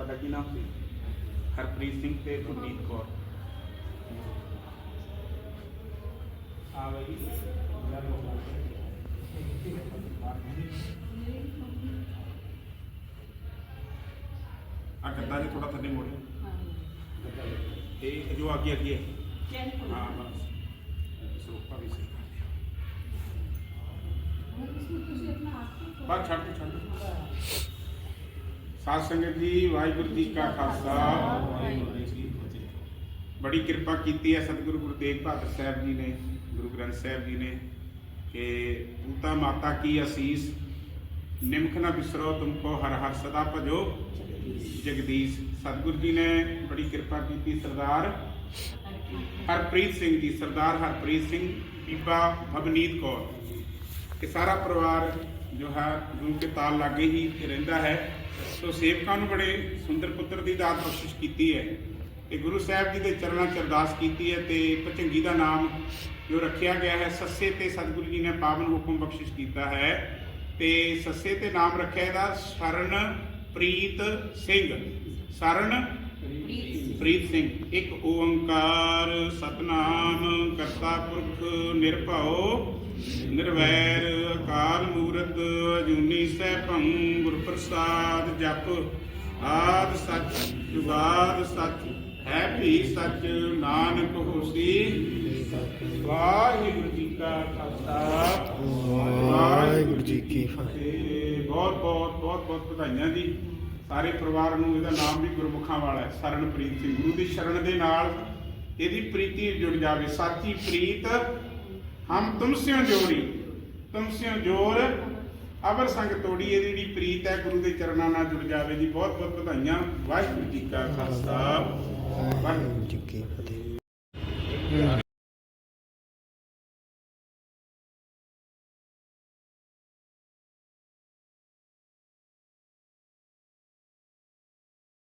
ਤੁਹਾਡਾ ਕੀ ਨਾਮ ਸੀ ਹਰਪ੍ਰੀਤ ਸਿੰਘ ਤੇ ਗੁਰਮੀਤ ਕੌਰ ਆ ਗਈ ਆ ਗੱਦਾ ਜੀ ਥੋੜਾ ਥੱਲੇ ਮੋੜੋ ਇਹ ਜੋ ਅੱਗੇ ਅੱਗੇ ਹੈ ਹਾਂ ਬਸ ਸੋਫਾ ਵੀ ਸਹੀ ਕਰ ਦਿਆ ਬਾਹਰ ਛੱਡ ਦੇ ਛੱਡ ਦੇ। ਸਾਧ ਸੰਗਤ ਜੀ, ਵਾਹਿਗੁਰੂ ਜੀ ਕਾ ਖਾਲਸਾ। ਵਾਹਿਗੁਰੂ ਜੀ ਕੀ ਫਤਿਹ ਬੜੀ ਕਿਰਪਾ ਕੀਤੀ ਹੈ ਸਤਿਗੁਰੂ ਗੁਰੂ ਤੇਗ ਬਹਾਦਰ ਸਾਹਿਬ ਜੀ ਨੇ, ਗੁਰੂ ਗ੍ਰੰਥ ਸਾਹਿਬ ਜੀ ਨੇ, ਕਿ ਪੂਤਾ ਮਾਤਾ ਕੀ ਅਸੀਸ, ਨਿਮਖ ਨਾ ਬਿਸਰੋ ਤੁਮਕੋ ਹਰ ਹਰ ਸਦਾ ਭਜੋ। ਜਗਦੀਸ਼, ਸਤਿਗੁਰੂ ਜੀ ਨੇ ਬੜੀ ਕਿਰਪਾ ਕੀਤੀ ਸਰਦਾਰ ਹਰਪ੍ਰੀਤ ਸਿੰਘ ਜੀ, ਸਰਦਾਰ ਹਰਪ੍ਰੀਤ ਸਿੰਘ, ਬੀਬਾ ਅਬਨੀਤ ਕੌਰ। ਇਹ ਸਾਰਾ ਪਰਿਵਾਰ ਜੋ ਹੈ ਗੁਰੂ ਕੇ ਤਾਲ ਲਾਗੇ ਹੀ ਰਹਿੰਦਾ ਹੈ। ਸੋ ਸੇਵਕਾਂ ਨੂੰ ਬੜੇ ਸੁੰਦਰ ਪੁੱਤਰ ਦੀ ਦਾਤ ਬਖਸ਼ਿਸ਼ ਕੀਤੀ ਹੈ। ਤੇ ਗੁਰੂ ਸਾਹਿਬ ਜੀ ਦੇ ਚਰਨਾਂ 'ਚ ਅਰਦਾਸ ਕੀਤੀ ਹੈ ਤੇ ਭਚੰਗੀ ਦਾ ਨਾਮ ਜੋ ਰੱਖਿਆ ਗਿਆ ਹੈ ਸੱਸੇ ਤੇ ਸਤਿਗੁਰੂ ਜੀ ਨੇ ਪਾਵਨ ਹੁਕਮ ਬਖਸ਼ਿਸ਼ ਕੀਤਾ ਹੈ। ਤੇ ਸੱਸੇ ਤੇ ਨਾਮ ਰੱਖਿਆ ਇਹਦਾ ਸ਼ਰਨ ਪ੍ਰੀਤ ਸਿੰਘ। ਸ਼ਰਨ ਪ੍ਰੀਤ ਸਿੰਘ ਇੱਕ ਓੰਕਾਰ ਸਤਨਾਮ ਕਰਤਾ ਪੁਰਖ ਨਿਰਭਉ ਨਿਰਵੈਰ ਅਕਾਲ ਮੂਰਤ ਅਜੂਨੀ ਸੈਭੰ ਗੁਰ ਪ੍ਰਸਾਦ ਜਪ ਆਦ ਸੱਚ ਜੁਗਾਦ ਸੱਚ ਹੈ ਵੀ ਸੱਚ ਨਾਨਕ ਹੋਸੀ। ਵਾਹਿਗੁਰੂ ਜੀ ਕਾ ਖਾਲਸਾ। ਵਾਹਿਗੁਰੂ ਜੀ ਕੀ ਫਤਿਹ। ਬਹੁਤ ਬਹੁਤ ਬਹੁਤ ਬਹੁਤ ਵਧਾਈਆਂ ਜੀ। ਸਾਰੇ ਪਰਿਵਾਰ ਨੂੰ ਇਹਦਾ ਨਾਮ ਵੀ ਗੁਰਮੁਖਾਂ ਵਾਲਾ ਹੈ, ਸਰਨਪ੍ਰੀਤ ਸਿੰਘ। ਗੁਰੂ ਦੀ ਸ਼ਰਨ ਦੇ ਨਾਲ ਇਹਦੀ ਪ੍ਰੀਤੀ ਜੁੜ ਜਾਵੇ। ਸਾਚੀ ਪ੍ਰੀਤ, ਹਮ ਤੁਮ ਸਿਓ ਜੋੜੀ ਤੁਮ ਸਿਓ ਜੋਰ। ਅਬਰ ਸੰਗ ਤੋੜੀ ਇਹਦੀ ਜਿਹੜੀ ਪ੍ਰੀਤ ਹੈ, ਗੁਰੂ ਦੇ ਚਰਨਾਂ ਨਾਲ ਜੁੜ ਜਾਵੇ ਜੀ। ਬਹੁਤ ਬਹੁਤ ਵਧਾਈਆਂ। ਵਾਹਿਗੁਰੂ ਜੀ ਕਾ ਖਾਲਸਾ। ਵਾਹਿਗੁਰੂ ਵਾਹਿਗੁਰੂ ਜੀ ਕੀ ਫਤਿਹ।